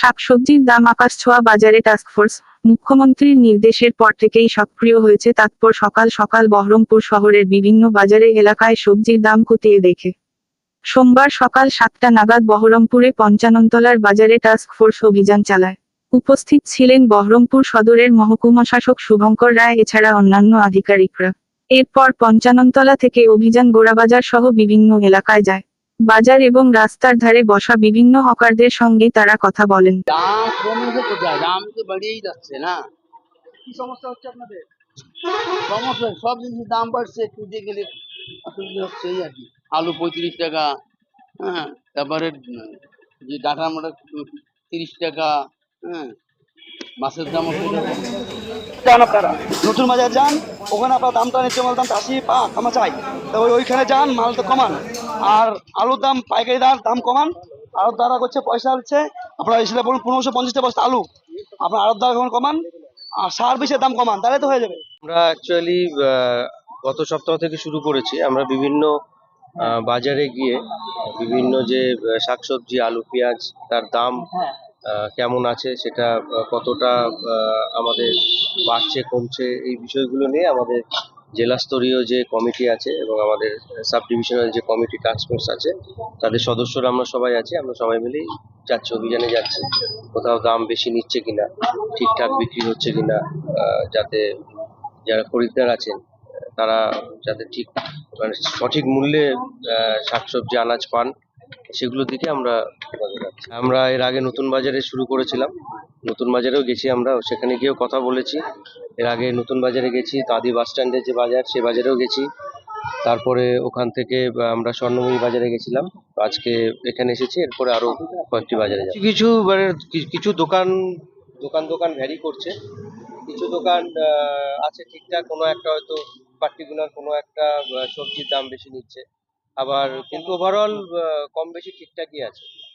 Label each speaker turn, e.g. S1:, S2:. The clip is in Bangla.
S1: শাকসবজির দাম আকাশ ছোঁয়া বাজারে টাস্কফোর্স মুখ্যমন্ত্রীর নির্দেশের পর থেকেই সক্রিয় হয়েছে তাৎপর সকাল সকাল বহরমপুর শহরের বিভিন্ন বাজারে এলাকায় সবজির দাম খতিয়ে দেখে। সোমবার সকাল সাতটা নাগাদ বহরমপুরে পঞ্চাননতলার বাজারে টাস্কফোর্স অভিযান চালায়। উপস্থিত ছিলেন বহরমপুর সদরের মহকুমা শাসক শুভঙ্কর রায়, এছাড়া অন্যান্য আধিকারিকরা। এরপর পঞ্চাননতলা থেকে অভিযান গোড়াবাজার সহ বিভিন্ন এলাকায় যায়। বাজার এবং রাস্তার ধারে বসা বিভিন্ন হকারদের সঙ্গে তারা কথা বলেন।
S2: দাম কোথায়? দাম তো বেড়েই যাচ্ছে না।
S3: কি সমস্যা হচ্ছে আপনাদের?
S2: সমস্যা সব জিনিসের দাম বাড়ছে খুঁজে গেলে অসুবিধা হচ্ছে এই আর কি। আলু পঁয়ত্রিশ টাকা হ্যাঁ তারপরে যে ডাটা মাটা তিরিশ টাকা হ্যাঁ মাছের দাম
S3: যান আপনারা। নতুন বাজার যান ওখানে আপনার দামটা নিচ্ছে মাল দাম আশি পা কমা চাই। তো ওইখানে যান মাল তো কমান। আর আলুর দাম, পাইকারি দাম দাম কমান। আলুর দ্বারা করছে পয়সা হচ্ছে। আপনার সেটা বলুন, পনেরোশো পঞ্চাশটা বস্তা আলু। আপনার আলুর দ্বারা কমান, আর সার বিষের দাম কমান, তাহলে তো হয়ে যাবে।
S4: আমরা অ্যাকচুয়ালি গত সপ্তাহ থেকে শুরু করেছি। আমরা বিভিন্ন বাজারে গিয়ে বিভিন্ন যে শাকসবজি, আলু, পেঁয়াজ, তার দাম কেমন আছে সেটা কতটা আমাদের বাড়ছে, কমছে, এই বিষয়গুলো নিয়ে আমাদের জেলা স্তরীয় যে কমিটি আছে এবং আমাদের সাব ডিভিশনাল যে কমিটি ফোর্স আছে, তাদের সদস্যরা আমরা সবাই আছি, আমরা সবাই মিলেই যাচ্ছি, অভিযানে যাচ্ছি। কোথাও দাম বেশি নিচ্ছে কিনা, ঠিকঠাক বিক্রি হচ্ছে কিনা যাতে যারা খরিদ্দার আছেন, তারা যাতে ঠিক মানে সঠিক মূল্যে শাকসবজি, আনাজ পান, সেগুলোর দিকে আমরা আমরা এর আগে নতুন বাজারে শুরু করেছিলাম। নতুন বাজারেও গেছি আমরা, সেখানে গিয়েও কথা বলেছি। এর আগে নতুন বাজারে গেছি, তাঁদি বাস স্ট্যান্ডের যে বাজার, সে বাজারেও গেছি। তারপরে ওখান থেকে আমরা স্বর্ণময়ী বাজারে গেছিলাম। আজকে এখানে এসেছি, এরপরে আরও কয়েকটি বাজারে যাব। কিছু মানে কিছু দোকান দোকান দোকান ভ্যারি করছে। কিছু দোকান আছে ঠিকঠাক, কোনো একটা হয়তো পার্টিকুলার কোনো একটা সবজির দাম বেশি নিচ্ছে। আবার কিন্তু ওভারঅল কম বেশি ঠিকঠাকই আছে।